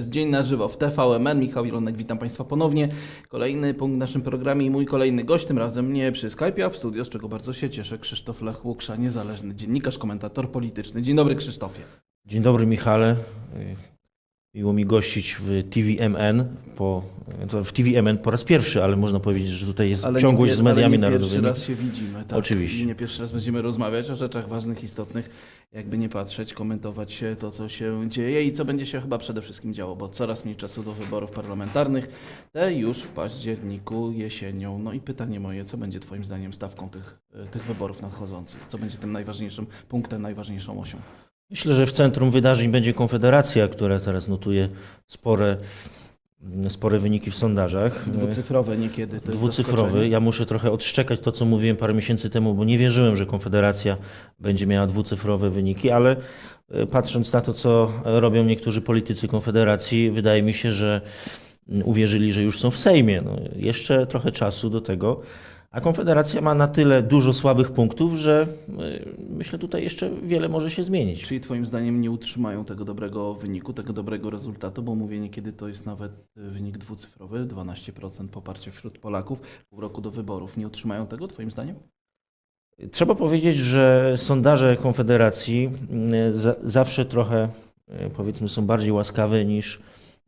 jest Dzień na żywo w TVMN. Michał Ilonek, witam Państwa ponownie. Kolejny punkt w naszym programie i mój kolejny gość, tym razem nie przy Skype'ie, a w studio, z czego bardzo się cieszę, Krzysztof Lech Łuksza, niezależny dziennikarz, komentator polityczny. Dzień dobry Krzysztofie. Dzień dobry Michale. Miło mi gościć w TVMN. Po, w TVMN po raz pierwszy, ale można powiedzieć, że tutaj jest ciągłość nie, z mediami ale nie narodowymi. pierwszy raz się widzimy. Tak. Oczywiście. I nie pierwszy raz będziemy rozmawiać o rzeczach ważnych, istotnych, jakby nie patrzeć, komentować to, co się dzieje i co będzie się chyba przede wszystkim działo, bo coraz mniej czasu do wyborów parlamentarnych, te już w październiku, jesienią. No i pytanie moje, co będzie Twoim zdaniem stawką tych, tych wyborów nadchodzących? Co będzie tym najważniejszym punktem, najważniejszą osią? Myślę, że w centrum wydarzeń będzie Konfederacja, która teraz notuje spore, spore wyniki w sondażach. Dwucyfrowe niekiedy, to Dwucyfrowy. Ja muszę trochę odszczekać to, co mówiłem parę miesięcy temu, bo nie wierzyłem, że Konfederacja będzie miała dwucyfrowe wyniki, ale e, patrząc na to, co robią niektórzy politycy Konfederacji, wydaje mi się, że mm, uwierzyli, że już są w Sejmie. No, jeszcze trochę czasu do tego. A Konfederacja ma na tyle dużo słabych punktów, że y, myślę, tutaj jeszcze wiele może się zmienić. Czyli Twoim zdaniem nie utrzymają tego dobrego wyniku, tego dobrego rezultatu, bo mówię niekiedy to jest nawet wynik dwucyfrowy, 12% poparcia wśród Polaków, pół roku do wyborów. Nie utrzymają tego Twoim zdaniem? Trzeba powiedzieć, że sondaże Konfederacji y, za, zawsze trochę, y, powiedzmy, są bardziej łaskawe niż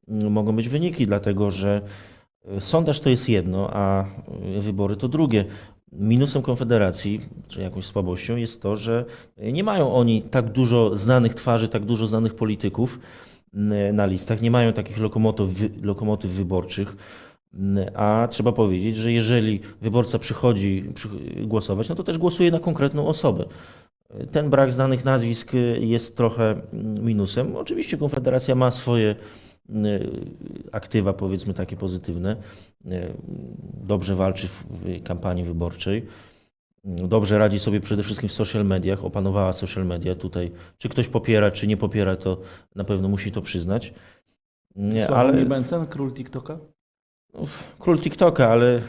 y, mogą być wyniki, dlatego że y, sondaż to jest jedno, a wybory to drugie. Minusem Konfederacji, czy jakąś słabością, jest to, że nie mają oni tak dużo znanych twarzy, tak dużo znanych polityków na listach, nie mają takich lokomotyw, lokomotyw wyborczych. A trzeba powiedzieć, że jeżeli wyborca przychodzi przy, głosować, no to też głosuje na konkretną osobę. Ten brak znanych nazwisk jest trochę minusem. Oczywiście Konfederacja ma swoje y, aktywa, powiedzmy takie pozytywne. Y, Dobrze walczy w kampanii wyborczej. Dobrze radzi sobie przede wszystkim w social mediach, opanowała social media. Tutaj, czy ktoś popiera, czy nie popiera, to na pewno musi to przyznać. Nie, Sławomir ale Mencen, król TikToka? król TikToka, ale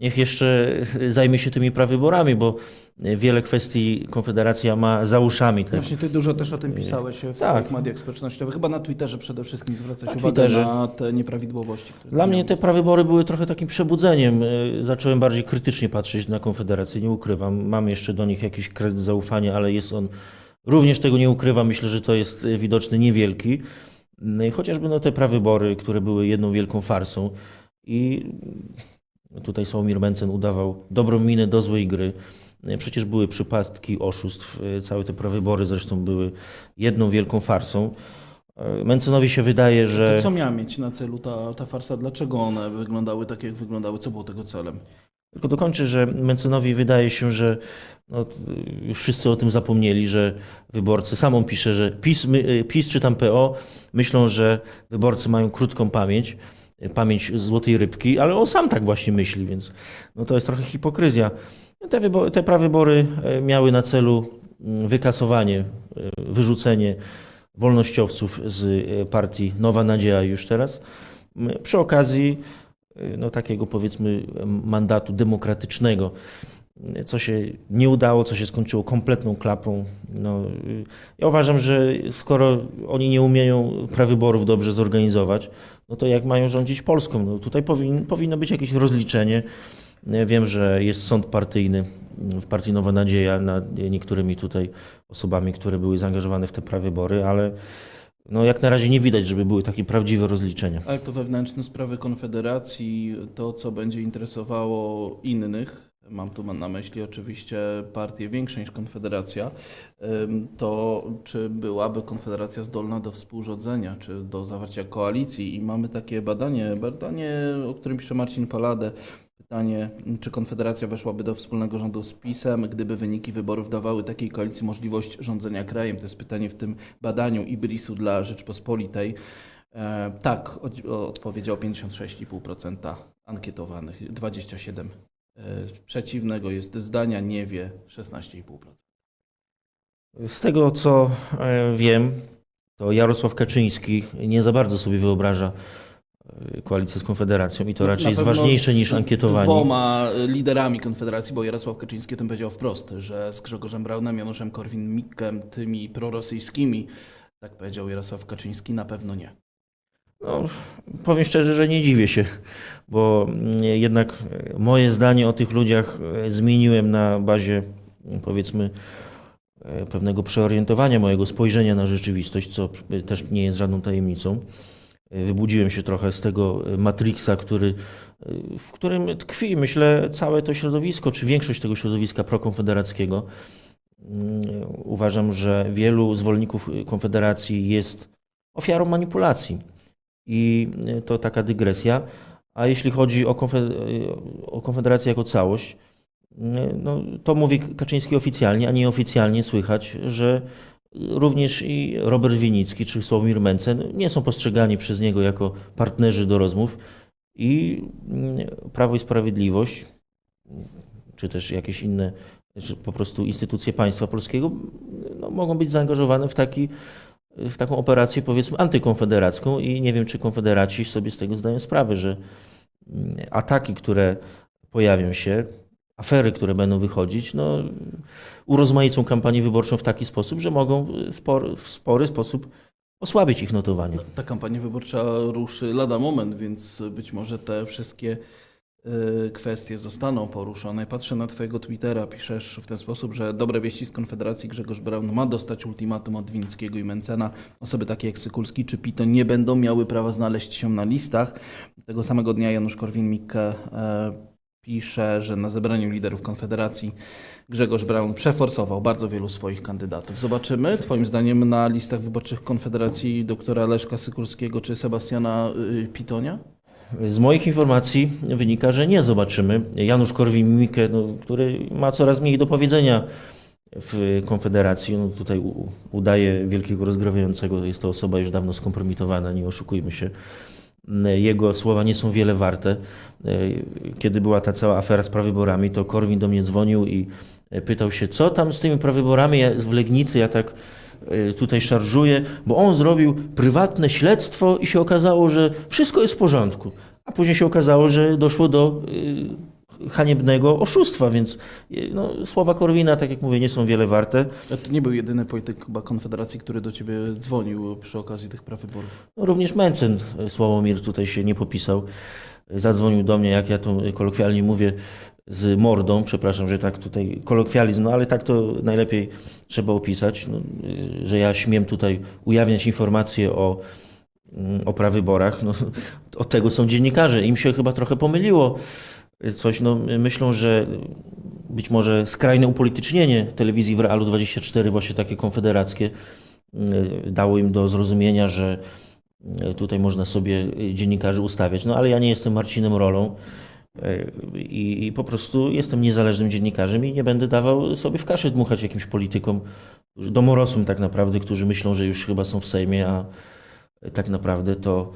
niech jeszcze zajmie się tymi prawyborami, bo wiele kwestii Konfederacja ma za uszami. Też. Właśnie Ty dużo też o tym pisałeś w Tak. swoich mediach społecznościowych, chyba na Twitterze przede wszystkim zwracać Na uwagę Twitterze. na te nieprawidłowości. Które Dla mnie te prawybory były trochę takim przebudzeniem. Y, Zacząłem bardziej krytycznie patrzeć na Konfederację, nie ukrywam. Mam jeszcze do nich jakiś kredyt zaufania, ale jest on, również tego nie ukrywam, myślę, że to jest widoczny, niewielki. Y, Chociażby no, te prawybory, które były jedną wielką farsą i tutaj Sławomir Mencen udawał dobrą minę do złej gry. Przecież były przypadki oszustw, całe te prawybory zresztą były jedną wielką farsą. Mencenowi się wydaje, że... To co miała mieć na celu ta, ta farsa? Dlaczego one wyglądały tak, jak wyglądały? Co było tego celem? Tylko dokończę, że Mencynowi wydaje się, że no, już wszyscy o tym zapomnieli, że wyborcy, sam on pisze, że PiS, my, PiS czy tam PO myślą, że wyborcy mają krótką pamięć, pamięć złotej rybki, ale on sam tak właśnie myśli, więc no, to jest trochę hipokryzja. Te, wybo- te prawybory e, miały na celu mm, wykasowanie, e, wyrzucenie wolnościowców z e, partii Nowa Nadzieja już teraz. Przy okazji no, takiego powiedzmy mandatu demokratycznego, co się nie udało, co się skończyło kompletną klapą. No, ja uważam, że skoro oni nie umieją prawyborów dobrze zorganizować, no to jak mają rządzić Polską? No, tutaj powin, powinno być jakieś rozliczenie. Ja Wiem, że jest sąd partyjny w Partii Nowa Nadzieja nad niektórymi tutaj osobami, które były zaangażowane w te prawybory, ale no, jak na razie nie widać, żeby były takie prawdziwe rozliczenia. Ale to wewnętrzne sprawy Konfederacji, to co będzie interesowało innych, mam tu na myśli oczywiście partie większe niż Konfederacja, to czy byłaby Konfederacja zdolna do współrządzenia, czy do zawarcia koalicji? I mamy takie badanie, badanie, o którym pisze Marcin Paladę, Pytanie, czy Konfederacja weszłaby do wspólnego rządu z PiSem, gdyby wyniki wyborów dawały takiej koalicji możliwość rządzenia krajem? To jest pytanie w tym badaniu Ibrisu dla Rzeczpospolitej. E, tak, od, odpowiedział 56,5% ankietowanych, 27%. E, przeciwnego jest zdania, nie wie 16,5%. Z tego co e, wiem, to Jarosław Kaczyński nie za bardzo sobie wyobraża e, koalicję z Konfederacją i to raczej jest ważniejsze niż ankietowanie. dwoma liderami Konfederacji, bo Jarosław Kaczyński o tym powiedział wprost, że z Grzegorzem Braunem, Januszem Korwin-Mikkem, tymi prorosyjskimi, tak powiedział Jarosław Kaczyński, na pewno nie. No, powiem szczerze, że nie dziwię się, bo mm, jednak moje zdanie o tych ludziach e, zmieniłem na bazie, mm, powiedzmy, e, pewnego przeorientowania mojego spojrzenia na rzeczywistość, co e, też nie jest żadną tajemnicą. Wybudziłem się trochę z tego matrixa, który, w którym tkwi, myślę, całe to środowisko, czy większość tego środowiska prokonfederackiego. Mm, Uważam, że wielu zwolenników Konfederacji jest ofiarą manipulacji. I y, to taka dygresja. A jeśli chodzi o, o Konfederację jako całość, y, no, to mówi Kaczyński oficjalnie, a nieoficjalnie słychać, że również i Robert Winicki czy Sławomir Mencen nie są postrzegani przez niego jako partnerzy do rozmów i y, Prawo i Sprawiedliwość, czy też jakieś inne, czy po prostu instytucje państwa polskiego no, mogą być zaangażowane w taki w taką operację powiedzmy antykonfederacką i nie wiem, czy konfederaci sobie z tego zdają sprawę, że mm, ataki, które pojawią się, afery, które będą wychodzić, no, urozmaicą kampanię wyborczą w taki sposób, że mogą w spory, w spory sposób osłabić ich notowanie. Ta kampania wyborcza ruszy lada moment, więc być może te wszystkie kwestie zostaną poruszone. Patrzę na Twojego Twittera, piszesz w ten sposób, że dobre wieści z Konfederacji Grzegorz Braun ma dostać ultimatum od Winickiego i Mencena. Osoby takie jak Sykulski czy Pito nie będą miały prawa znaleźć się na listach. Tego samego dnia Janusz Korwin-Mikke e, pisze, że na zebraniu liderów Konfederacji Grzegorz Braun przeforsował bardzo wielu swoich kandydatów. Zobaczymy, Twoim zdaniem, na listach wyborczych Konfederacji doktora Leszka Sykulskiego czy Sebastiana y, Pitonia? Z moich informacji wynika, że nie zobaczymy. Janusz Korwin-Mikke, no, który ma coraz mniej do powiedzenia w Konfederacji, no, tutaj udaje wielkiego rozgrywającego, jest to osoba już dawno skompromitowana, nie oszukujmy się. Jego słowa nie są wiele warte. Kiedy była ta cała afera z prawyborami, to Korwin do mnie dzwonił i pytał się, co tam z tymi prawyborami w Legnicy, ja tak tutaj szarżuję, bo on zrobił prywatne śledztwo i się okazało, że wszystko jest w porządku. A później się okazało, że doszło do y, haniebnego oszustwa, więc y, no, słowa Korwina, tak jak mówię, nie są wiele warte. To nie był jedyny polityk chyba Konfederacji, który do Ciebie dzwonił przy okazji tych prawyborów. No, również Mencen, y, Sławomir tutaj się nie popisał. Y, Zadzwonił do mnie, jak ja to y, kolokwialnie mówię, z mordą, przepraszam, że tak tutaj kolokwializm, no ale tak to najlepiej trzeba opisać, no, że ja śmiem tutaj ujawniać informacje o, mm, o prawyborach. No, od tego są dziennikarze. Im się chyba trochę pomyliło coś. No, myślą, że być może skrajne upolitycznienie telewizji w Realu 24, właśnie takie konfederackie, y, dało im do zrozumienia, że y, tutaj można sobie dziennikarzy ustawiać. No ale ja nie jestem Marcinem Rolą i, i po prostu jestem niezależnym dziennikarzem i nie będę dawał sobie w kaszę dmuchać jakimś politykom, domorosłym tak naprawdę, którzy myślą, że już chyba są w Sejmie, a tak naprawdę to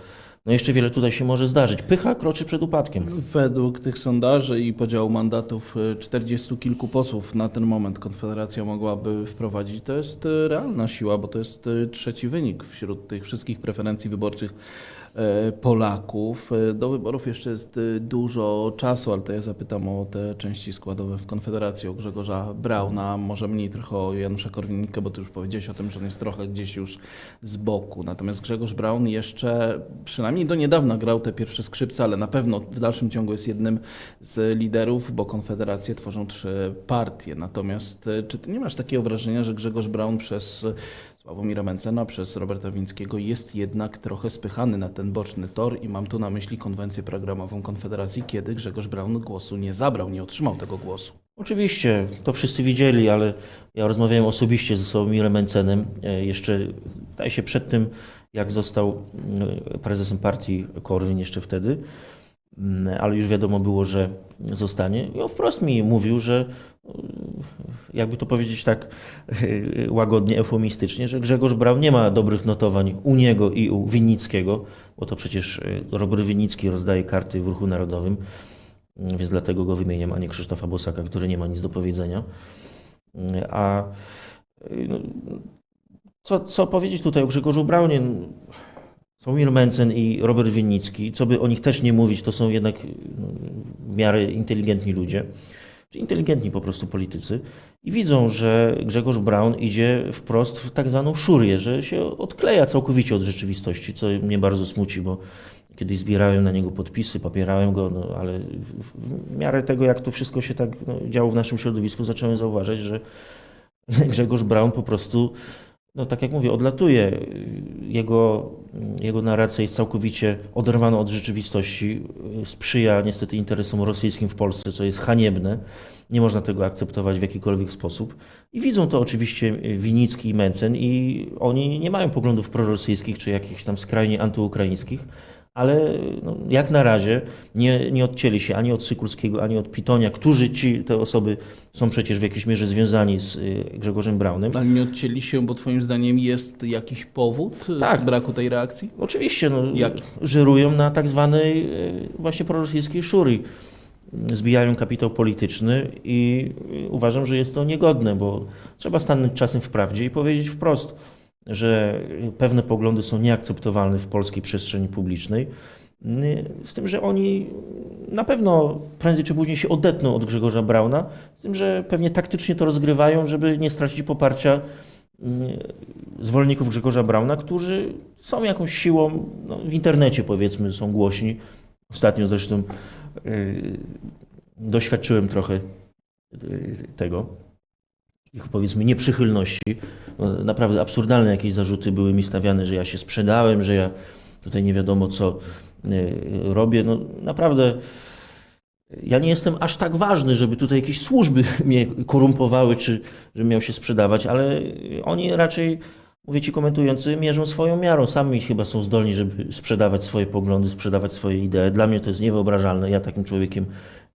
no jeszcze wiele tutaj się może zdarzyć. Pycha kroczy przed upadkiem. Według tych sondaży i podziału mandatów y, 40 kilku posłów na ten moment Konfederacja mogłaby wprowadzić. To jest y, realna siła, bo to jest y, trzeci wynik wśród tych wszystkich preferencji wyborczych e, Polaków. E, Do wyborów jeszcze jest dużo czasu, ale to ja zapytam o te części składowe w Konfederacji, o Grzegorza Brauna, może mniej trochę o Janusza Korwin-Mikke, bo ty już powiedziałeś o tym, że on jest trochę gdzieś już z boku. Natomiast Grzegorz Braun jeszcze przynajmniej do niedawna grał te pierwsze skrzypce, ale na pewno w dalszym ciągu jest jednym z liderów, bo Konfederację tworzą trzy partie. Natomiast e, czy ty nie masz takiego wrażenia, że Grzegorz Braun przez Sławomira Mencena, przez Roberta Wińskiego jest jednak trochę spychany na ten boczny tor i mam tu na myśli konwencję programową Konfederacji, kiedy Grzegorz Braun głosu nie zabrał, nie otrzymał tego głosu. Oczywiście, to wszyscy widzieli, ale ja rozmawiałem osobiście ze Sławomirem Mencenem, e, jeszcze daje się przed tym, jak został e, prezesem partii Korwin jeszcze wtedy, Mm, ale już wiadomo było, że zostanie. I on wprost mi mówił, że e, jakby to powiedzieć tak e, łagodnie, eufemistycznie, że Grzegorz Braun nie ma dobrych notowań u niego i u Winnickiego, bo to przecież e, Robert Winnicki rozdaje karty w ruchu narodowym, Mm, więc dlatego go wymieniam, a nie Krzysztofa Bosaka, który nie ma nic do powiedzenia. Mm, A y, no, co, co powiedzieć tutaj o Grzegorzu Braunie? Sławomir Mencen i Robert Winnicki, co by o nich też nie mówić, to są jednak no, w miarę inteligentni ludzie. czy inteligentni po prostu politycy i widzą, że Grzegorz Braun idzie wprost w tak zwaną szurię, że się odkleja całkowicie od rzeczywistości, co mnie bardzo smuci, bo kiedyś zbierałem na niego podpisy, popierałem go, no, ale w, miarę tego, jak to wszystko się tak no, działo w naszym środowisku, zacząłem zauważać, że Grzegorz Braun po prostu, no tak jak mówię, odlatuje. Jego, jego narracja jest całkowicie oderwana od rzeczywistości, sprzyja niestety interesom rosyjskim w Polsce, co jest haniebne. Nie można tego akceptować w jakikolwiek sposób. I widzą to oczywiście Winicki i Mencen i oni nie mają poglądów prorosyjskich czy jakichś tam skrajnie antyukraińskich, ale no, jak na razie nie, nie odcięli się ani od Sykulskiego, ani od Pitonia, którzy ci, te osoby są przecież w jakiejś mierze związani z y, Grzegorzem Braunem. Ale nie odcięli się, bo twoim zdaniem jest jakiś powód y, Tak. braku tej reakcji? Oczywiście, no, Jaki? żerują na tak zwanej y, właśnie prorosyjskiej szurii. Zbijają kapitał polityczny i uważam, że jest to niegodne, bo trzeba stanąć czasem w prawdzie i powiedzieć wprost, że pewne poglądy są nieakceptowalne w polskiej przestrzeni publicznej. Y, Z tym, że oni na pewno prędzej czy później się odetną od Grzegorza Brauna, z tym, że pewnie taktycznie to rozgrywają, żeby nie stracić poparcia y, zwolenników Grzegorza Brauna, którzy są jakąś siłą, no, w internecie powiedzmy, są głośni. Ostatnio zresztą y, doświadczyłem trochę y, tego, ich powiedzmy nieprzychylności. No, naprawdę absurdalne jakieś zarzuty były mi stawiane, że ja się sprzedałem, że ja tutaj nie wiadomo co y, robię. No naprawdę ja nie jestem aż tak ważny, żeby tutaj jakieś służby mnie korumpowały, czy żebym miał się sprzedawać, ale oni raczej, mówię ci komentujący, mierzą swoją miarą. Sami chyba są zdolni, żeby sprzedawać swoje poglądy, sprzedawać swoje idee. Dla mnie to jest niewyobrażalne. Ja takim człowiekiem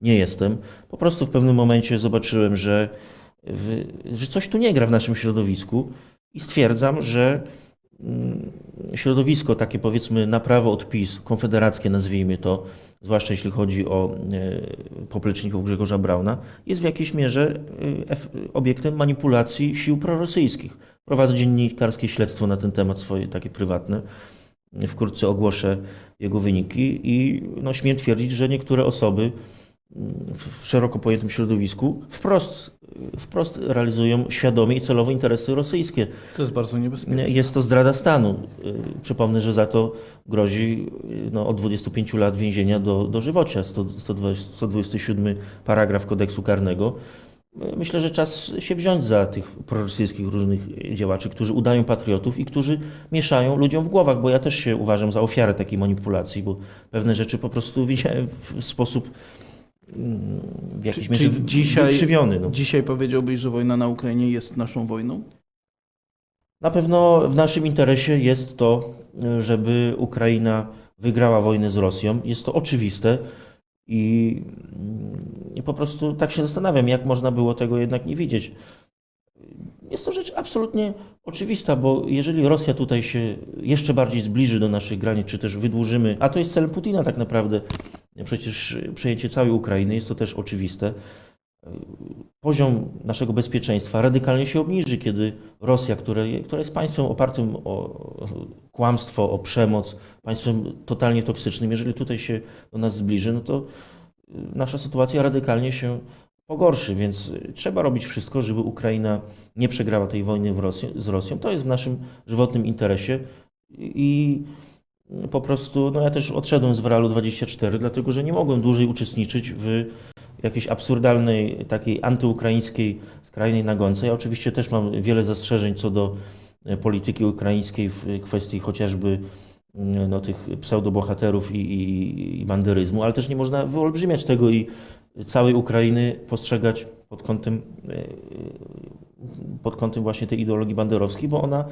nie jestem. Po prostu w pewnym momencie zobaczyłem, że, w, że coś tu nie gra w naszym środowisku i stwierdzam, że mm, środowisko takie powiedzmy na prawo od PiS, konfederackie nazwijmy to, zwłaszcza jeśli chodzi o e, popleczników Grzegorza Brauna, jest w jakiejś mierze e, obiektem manipulacji sił prorosyjskich. Prowadzę dziennikarskie śledztwo na ten temat swoje, takie prywatne. Wkrótce ogłoszę jego wyniki i no, śmiem twierdzić, że niektóre osoby w szeroko pojętym środowisku wprost, wprost realizują świadomie i celowo interesy rosyjskie. Co jest bardzo niebezpieczne. Jest to zdrada stanu. Y, Przypomnę, że za to grozi y, no, od 25 lat więzienia do, do żywocia. 100, 120, 127 paragraf kodeksu karnego. Y, Myślę, że czas się wziąć za tych prorosyjskich różnych działaczy, którzy udają patriotów i którzy mieszają ludziom w głowach, bo ja też się uważam za ofiarę takiej manipulacji, bo pewne rzeczy po prostu widziałem w sposób w jakiejś Czy- mierze dzisiaj- wykrzywiony. No. Dzisiaj powiedziałbyś, że wojna na Ukrainie jest naszą wojną? Na pewno w naszym interesie jest to, żeby Ukraina wygrała wojnę z Rosją. Jest to oczywiste i, i po prostu tak się zastanawiam, jak można było tego jednak nie widzieć. Jest to rzecz absolutnie oczywista, bo jeżeli Rosja tutaj się jeszcze bardziej zbliży do naszych granic, czy też wydłużymy, a to jest celem Putina tak naprawdę, przecież przejęcie całej Ukrainy, jest to też oczywiste, poziom naszego bezpieczeństwa radykalnie się obniży, kiedy Rosja, które, która jest państwem opartym o kłamstwo, o przemoc, państwem totalnie toksycznym, jeżeli tutaj się do nas zbliży, no to nasza sytuacja radykalnie się pogorszy, więc trzeba robić wszystko, żeby Ukraina nie przegrała tej wojny Rosji, z Rosją. To jest w naszym żywotnym interesie. I po prostu, no ja też odszedłem z Wralu 24, dlatego że nie mogłem dłużej uczestniczyć w jakiejś absurdalnej, takiej antyukraińskiej, skrajnej nagonce. Ja oczywiście też mam wiele zastrzeżeń co do e, polityki ukraińskiej w kwestii chociażby mm, no, tych pseudobohaterów i, i, i banderyzmu, ale też nie można wyolbrzymiać tego i całej Ukrainy postrzegać pod kątem, e, pod kątem właśnie tej ideologii banderowskiej, bo ona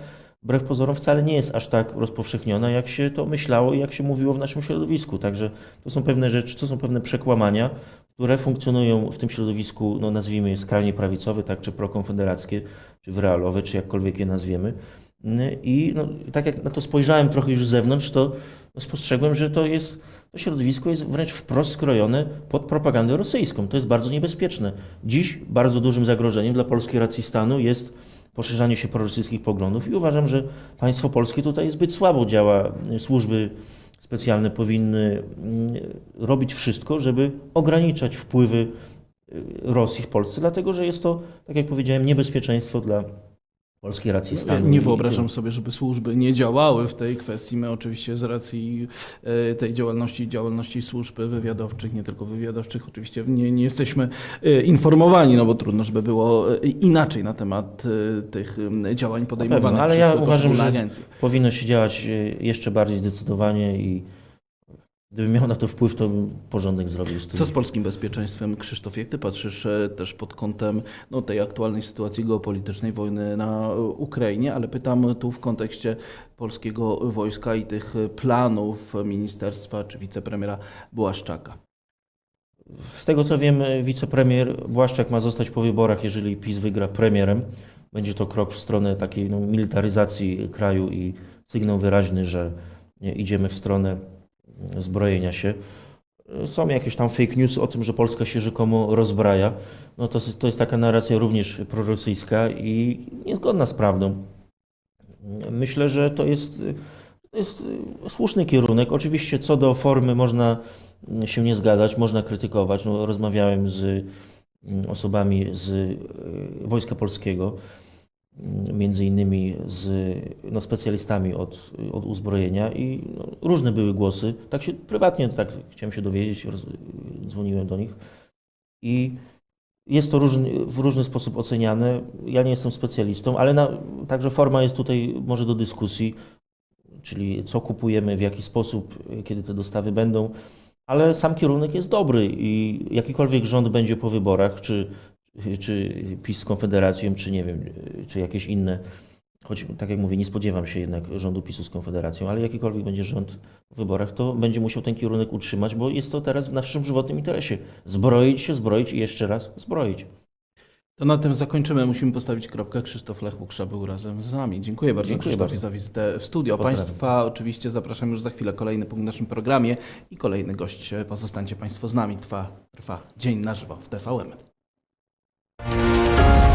wbrew pozorom wcale nie jest aż tak rozpowszechniona, jak się to myślało i jak się mówiło w naszym środowisku. Także to są pewne rzeczy, to są pewne przekłamania, które funkcjonują w tym środowisku, no nazwijmy je skrajnie prawicowe, tak, czy prokonfederackie, czy wyrealowe, czy jakkolwiek je nazwiemy. I no, tak jak na to spojrzałem trochę już z zewnątrz, to spostrzegłem, że to jest, to środowisko jest wręcz wprost skrojone pod propagandę rosyjską. To jest bardzo niebezpieczne. Dziś bardzo dużym zagrożeniem dla polskiej racji stanu jest poszerzanie się prorosyjskich poglądów i uważam, że państwo polskie tutaj zbyt słabo działa. Służby specjalne powinny mm, robić wszystko, żeby ograniczać wpływy y, Rosji w Polsce, dlatego że jest to, tak jak powiedziałem, niebezpieczeństwo dla polskiej racji stanu. nie wyobrażam sobie, żeby służby nie działały w tej kwestii. My oczywiście z racji e, tej działalności, działalności służb wywiadowczych, nie tylko wywiadowczych, oczywiście nie, nie jesteśmy e, informowani, no bo trudno, żeby było e, inaczej na temat tych działań podejmowanych ale przez ja uważam, że-. Powinno się działać jeszcze bardziej zdecydowanie i gdybym miał na to wpływ, to bym porządek zrobił z tym. Co z polskim bezpieczeństwem, Krzysztof? Jak ty patrzysz e, też pod kątem no, tej aktualnej sytuacji geopolitycznej, wojny na e, Ukrainie, ale pytam tu w kontekście polskiego wojska i tych e, planów ministerstwa czy wicepremiera Błaszczaka. Z tego co wiem, wicepremier Błaszczak ma zostać po wyborach, jeżeli PiS wygra premierem. Będzie to krok w stronę takiej no, militaryzacji kraju i sygnał wyraźny, że idziemy w stronę zbrojenia się. Są jakieś tam fake news o tym, że Polska się rzekomo rozbraja. No to, to jest taka narracja również prorosyjska i niezgodna z prawdą. Myślę, że to jest, to jest słuszny kierunek. Oczywiście co do formy można się nie zgadzać, można krytykować. No, rozmawiałem z mm, osobami z y, Wojska Polskiego, między innymi z no, specjalistami od, od uzbrojenia i no, różne były głosy. Tak się prywatnie tak chciałem się dowiedzieć, roz, dzwoniłem do nich i jest to różny, w różny sposób oceniane. Ja nie jestem specjalistą, ale na, także forma jest tutaj może do dyskusji, czyli co kupujemy, w jaki sposób, kiedy te dostawy będą. Ale sam kierunek jest dobry i jakikolwiek rząd będzie po wyborach, czy, czy PiS z Konfederacją, czy nie wiem, czy jakieś inne, choć tak jak mówię, nie spodziewam się jednak rządu PiSu z Konfederacją, ale jakikolwiek będzie rząd w wyborach, to będzie musiał ten kierunek utrzymać, bo jest to teraz w naszym żywotnym interesie. Zbroić się, zbroić i jeszcze raz zbroić. To na tym zakończymy. Musimy postawić kropkę. Krzysztof Lech Łuksza był razem z nami. Dziękuję bardzo Dziękuję Krzysztofie bardzo. za wizytę w studio. Pozdrawiam. Państwa oczywiście zapraszam już za chwilę. Kolejny punkt w naszym programie i kolejny gość. Pozostańcie Państwo z nami. Trwa, trwa dzień na żywo w TVM. Música